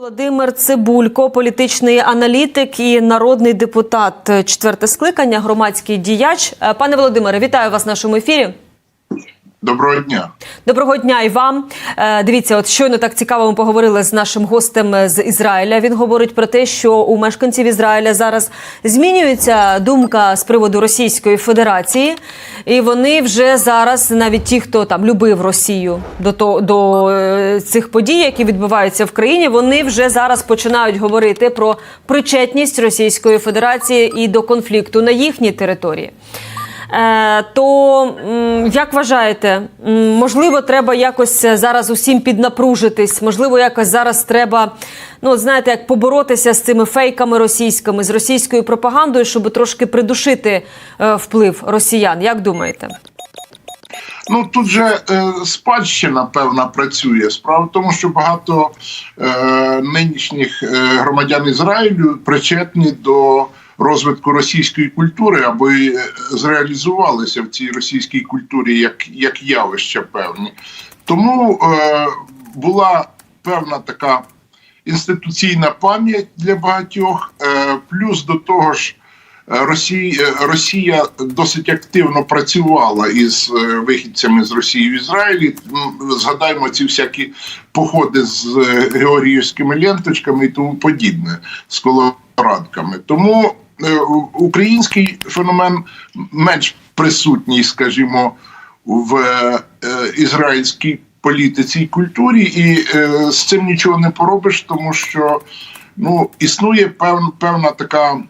Володимир Цибулько, політичний аналітик і народний депутат четверте скликання, громадський діяч. Е, Пане Володимире, вітаю вас в нашому ефірі. Доброго дня. Доброго дня і вам. Е, Дивіться, от щойно так цікаво ми поговорили з нашим гостем е, з Ізраїля. Він говорить про те, що у мешканців Ізраїля зараз змінюється думка з приводу Російської Федерації, і вони вже зараз, навіть ті, хто там любив Росію до то до е, цих подій, які відбуваються в країні, вони вже зараз починають говорити про причетність Російської Федерації і до конфлікту на їхній території. Е, то як вважаєте, можливо, треба якось зараз усім піднапружитись? Можливо, якось зараз треба, ну знаєте, як поборотися з цими фейками російськими, з російською пропагандою, щоб трошки придушити е, вплив росіян? Як думаєте? Ну тут же е, спадщина певна працює. Справа в тому, що багато е, нинішніх е, громадян Ізраїлю причетні до розвитку російської культури, або й, е, зреалізувалися в цій російській культурі як, як явище певні. Тому е, була певна така інституційна пам'ять для багатьох, е, плюс до того ж. Росія, Росія досить активно працювала із е, вихідцями з Росії в Ізраїлі. Згадаємо ці всякі походи з е, георгіївськими ленточками і тому подібне з колорадками. Тому е, український феномен менш присутній, скажімо, в е, е, ізраїльській політиці і культурі, і е, з цим нічого не поробиш, тому що ну, існує певна, така е,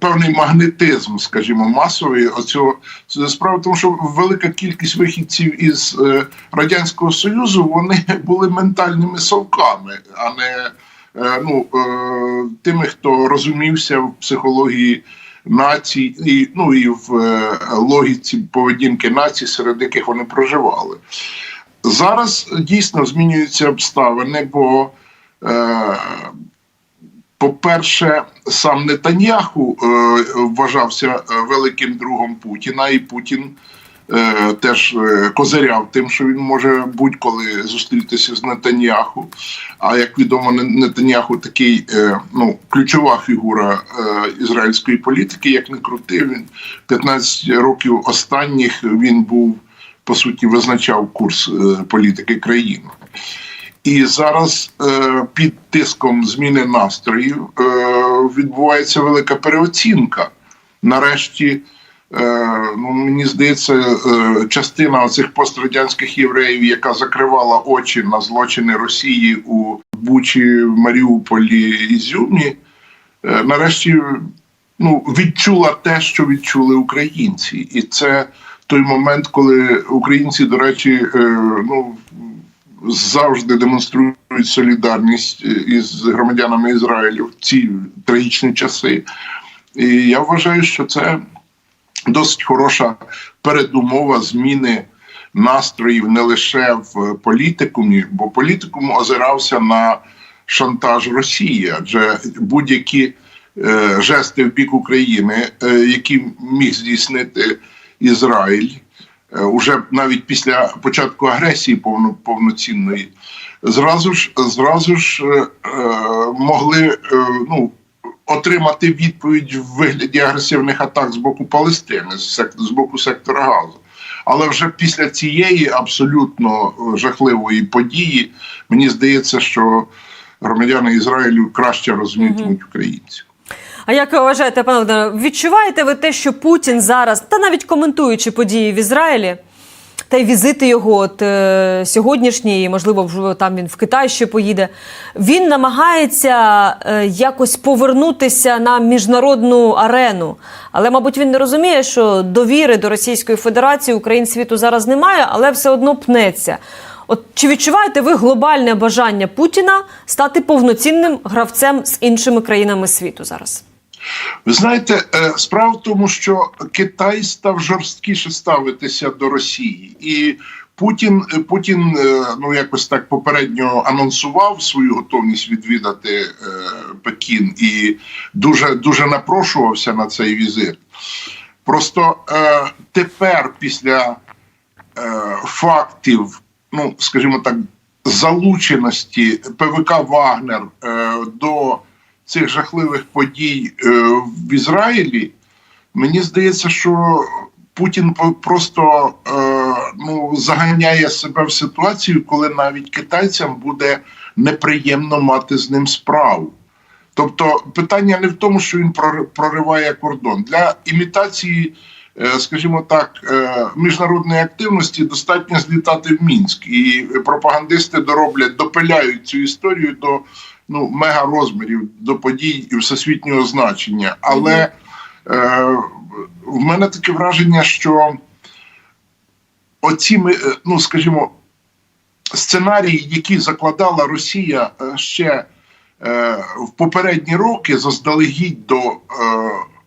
певний магнетизм, скажімо, масовий. Оцього справа тому, що велика кількість вихідців із е, радянського союзу вони були ментальними совками, а не е, ну, е, тими, хто розумівся в психології. Націй і ну і в е, логіці поведінки націй, серед яких вони проживали. Зараз дійсно змінюються обставини, бо е, по-перше, сам Нетаньяху е, вважався е, великим другом Путіна, і Путін е, теж е, козиряв тим, що він може будь-коли зустрітися з Нетаньяху. А як відомо, Не- Нетаньяху такий е, ну, ключова фігура е, ізраїльської політики, як не крути. Він 15 років останніх він був по суті визначав курс е, політики країни. І зараз е, під тиском зміни настроїв е, відбувається велика переоцінка. Нарешті, е, ну, мені здається, е, частина цих пострадянських євреїв, яка закривала очі на злочини Росії у Бучі, Маріуполі і Зюмі, е, нарешті ну, відчула те, що відчули українці. І це той момент, коли українці, до речі, е, ну завжди демонструють солідарність е, із громадянами Ізраїлю в ці трагічні часи. І я вважаю, що це досить хороша передумова зміни настроїв не лише в політикумі, бо політикум озирався на шантаж Росії, адже будь-які е, жести в бік України, е, які міг здійснити Ізраїль, е, уже навіть після початку агресії повно, повноцінної, зразу ж зразу ж е, е, могли е, ну, отримати відповідь в вигляді агресивних атак з боку Палестини, з, боку сектора Газу. Але вже після цієї абсолютно е, жахливої події мені здається, що громадяни Ізраїлю краще розумітимуть українців. А як ви вважаєте, пане Володимире, відчуваєте ви те, що Путін зараз, та навіть коментуючи події в Ізраїлі, та й візити його от, е, і, можливо, вже там він в Китай ще поїде, він намагається е, якось повернутися на міжнародну арену. Але, мабуть, він не розуміє, що довіри до Російської Федерації Україн світу зараз немає, але все одно пнеться. От чи відчуваєте ви глобальне бажання Путіна стати повноцінним гравцем з іншими країнами світу зараз? Ви знаєте, е, справа в тому, що Китай став жорсткіше ставитися до Росії, і Путін Путін е, ну якось так попередньо анонсував свою готовність відвідати е, Пекін і дуже дуже напрошувався на цей візит. Просто тепер, після фактів, ну скажімо так, залученості ПВК Вагнер до цих жахливих подій е, в Ізраїлі, мені здається, що Путін просто е, ну, заганяє себе в ситуацію, коли навіть китайцям буде неприємно мати з ним справу. Тобто питання не в тому, що він прор- прориває кордон. Для імітації, е, скажімо так, міжнародної активності достатньо злітати в Мінськ. І пропагандисти дороблять, допиляють цю історію до ну, мега розмірів, до подій і всесвітнього значення. Але е, в мене таке враження, що оці, ми, е, ну скажімо, сценарії, які закладала Росія е, ще е, в попередні роки, заздалегідь до е,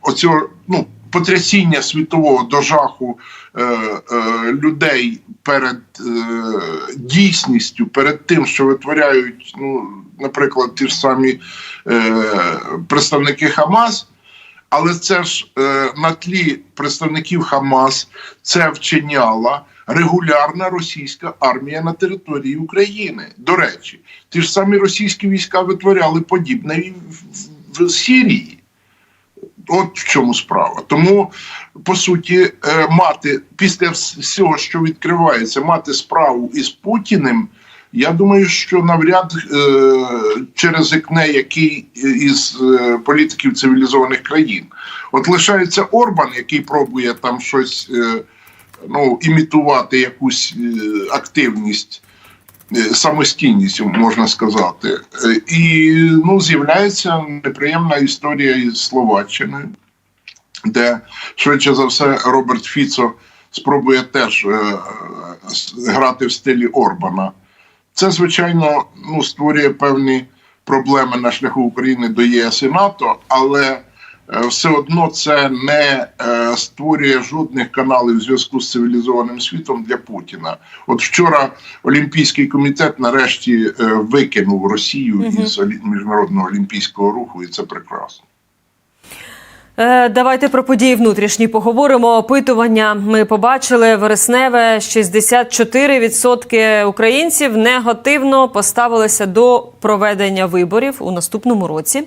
оцього ну, потрясіння світового до жаху е, е, людей перед е, дійсністю, перед тим, що витворяють, ну, наприклад, ті ж самі е, представники Хамас. Але це ж е, на тлі представників Хамас це вчиняла регулярна російська армія на території України. До речі, ті ж самі російські війська витворяли подібне в, в, в Сирії. От в чому справа. Тому, по суті, е, мати після всього, що відкривається, мати справу із Путіним. Я думаю, що навряд е, через ікне який із е, політиків цивілізованих країн. От лишається Орбан, який пробує там щось ну, імітувати якусь активність, е, самостійність, можна сказати. Е, І ну, з'являється неприємна історія із Словаччиною, де швидше за все Роберт Фіцо спробує теж е, грати в стилі Орбана. Це, звичайно, ну, створює певні проблеми на шляху України до ЄС і НАТО, але все одно це не е, створює жодних каналів зв'язку з цивілізованим світом для Путіна. От вчора Олімпійський комітет нарешті е, викинув Росію Мгм. із міжнародного олімпійського руху, і це прекрасно. Е, Давайте про події внутрішні поговоримо. Опитування ми побачили вересневе. 64% українців негативно поставилися до проведення виборів у наступному році.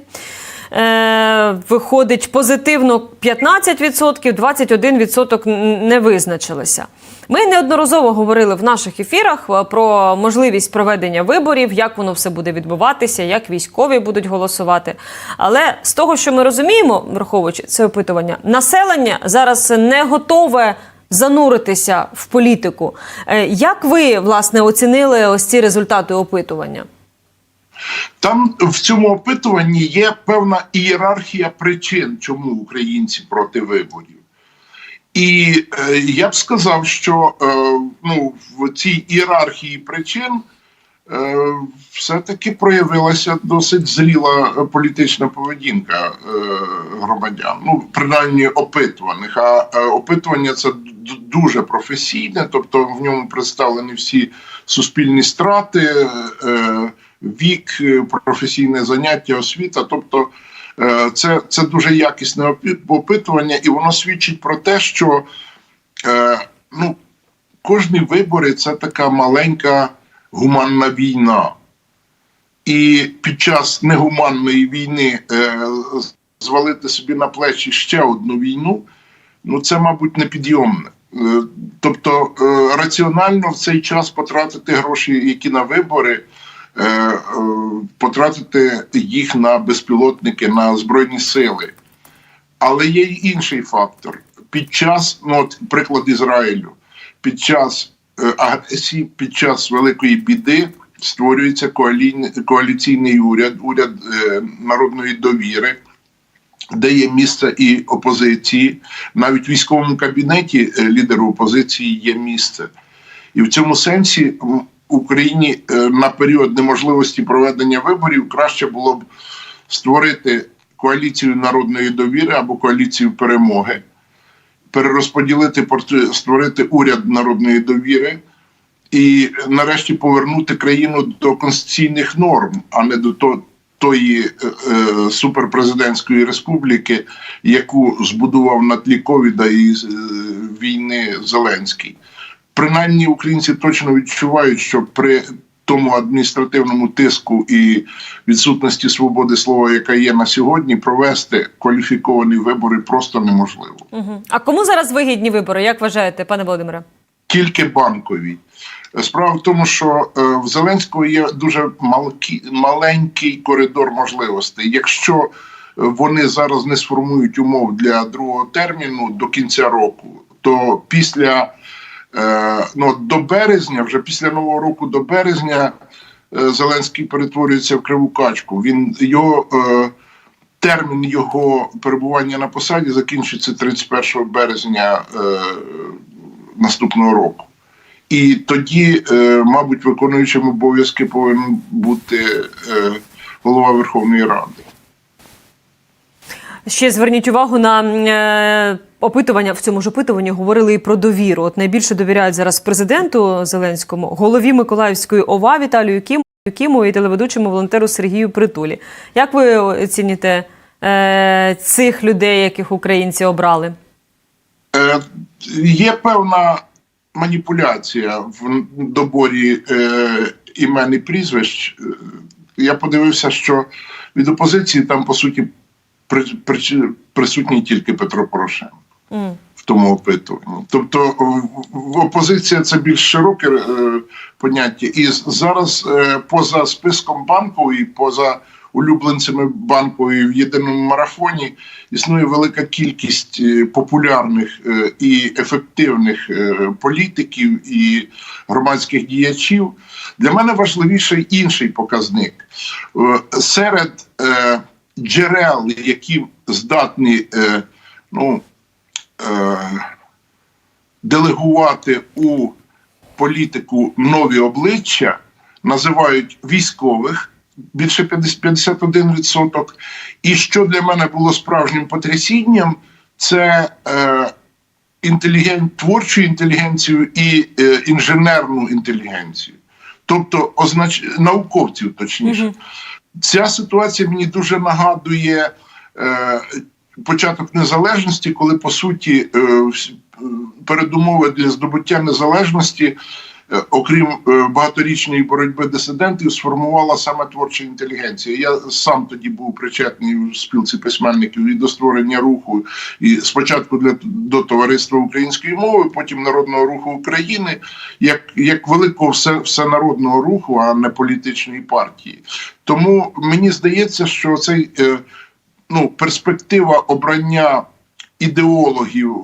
Е, виходить позитивно 15%, 21% не визначилися. Ми неодноразово говорили в наших ефірах е, про можливість проведення виборів, як воно все буде відбуватися, як військові будуть голосувати. Але з того, що ми розуміємо, враховуючи це опитування, населення зараз не готове зануритися в політику. Е, Як ви власне оцінили ось ці результати опитування? Там в цьому опитуванні є певна ієрархія причин, чому українці проти виборів. І е, я б сказав, що е, ну, в цій ієрархії причин е, все-таки проявилася досить зріла політична поведінка е, громадян, ну, принаймні опитуваних. А е, опитування це дуже професійне, тобто в ньому представлені всі суспільні страти, е, вік, е, професійне заняття, освіта. Тобто е, це, це дуже якісне опитування, і воно свідчить про те, що е, ну, кожні вибори це така маленька гуманна війна. І під час негуманної війни е, звалити собі на плечі ще одну війну, ну це, мабуть, непідйомне. Е, Тобто е, раціонально в цей час потратити гроші, які на вибори, потратити їх на безпілотники, на збройні сили. Але є й інший фактор. Під час, ну от приклад Ізраїлю, під час е, агресії, під час великої біди створюється коалійний, коаліційний уряд, уряд е, народної довіри, де є місце і опозиції. Навіть в військовому кабінеті е, лідеру опозиції є місце. І в цьому сенсі Україні е, на період неможливості проведення виборів краще було б створити коаліцію народної довіри або коаліцію перемоги, перерозподілити створити уряд народної довіри і нарешті повернути країну до конституційних норм, а не до то- тої е, е, суперпрезидентської республіки, яку збудував на тлі ковіда і е, війни Зеленський. Принаймні, українці точно відчувають, що при тому адміністративному тиску і відсутності свободи слова, яка є на сьогодні, провести кваліфіковані вибори просто неможливо. Угу. А кому зараз вигідні вибори? Як вважаєте, пане Володимире? Тільки банкові. Справа в тому, що е, в Зеленського є дуже малкі, маленький коридор можливостей. Якщо вони зараз не сформують умов для другого терміну до кінця року, то після е, ну, до березня, вже після нового року до березня, е, Зеленський перетворюється в криву качку. Він його е, термін його перебування на посаді закінчиться 31 березня наступного року. І тоді, мабуть, виконуючим обов'язки повинен бути голова Верховної Ради. Ще зверніть увагу на опитування в цьому ж опитуванні говорили і про довіру. От найбільше довіряють зараз президенту Зеленському, голові Миколаївської ОВА Віталію Кім, Кіму і телеведучому волонтеру Сергію Притулі. Як ви оціните е, цих людей, яких українці обрали? Е, є певна маніпуляція в доборі е, імен і прізвищ. Я подивився, що від опозиції там, по суті, при, при, присутній тільки Петро Порошенко. В тому опитуванні. Тобто в- опозиція це більш широке е, поняття. І зараз е, поза списком банкової, поза улюбленцями банкової в єдиному марафоні існує велика кількість е, популярних е, і ефективних е, політиків і громадських діячів. Для мене важливіший інший показник. Е, Серед е, джерел, які здатні е, ну, е, делегувати у політику нові обличчя, називають військових більше 51%. І що для мене було справжнім потрясінням, це е, інтелігент, творчу інтелігенцію і е, інженерну інтелігенцію, тобто означ... науковців, точніше. Мгм. Ця ситуація мені дуже нагадує е, початок незалежності, коли по суті е, е, передумови для здобуття незалежності, е, окрім багаторічної боротьби дисидентів, сформувала саме творча інтелігенція. Я сам тоді був причетний у спілці письменників і до створення руху, і спочатку для до товариства української мови, потім народного руху України, як, як великого все, всенародного руху, а не політичної партії. Тому мені здається, що цей ну, перспектива обрання ідеологів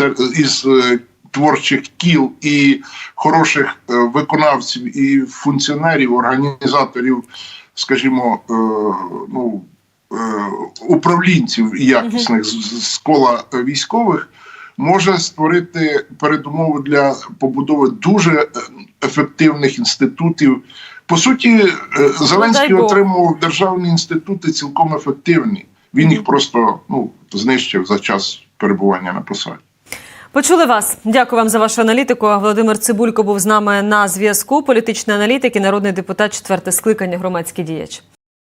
е, із е, творчих кіл і хороших е, виконавців і функціонерів, організаторів, скажімо, ну, управлінців якісних з, кола військових. Може створити передумови для побудови дуже ефективних інститутів. По суті, е, Зеленський отримував державні інститути цілком ефективні. Він їх просто ну, знищив за час перебування на посаді. Почули вас. Дякую вам за вашу аналітику. Володимир Цибулько був з нами на зв'язку. Політичний аналітик і народний депутат, четверте скликання, громадський діяч.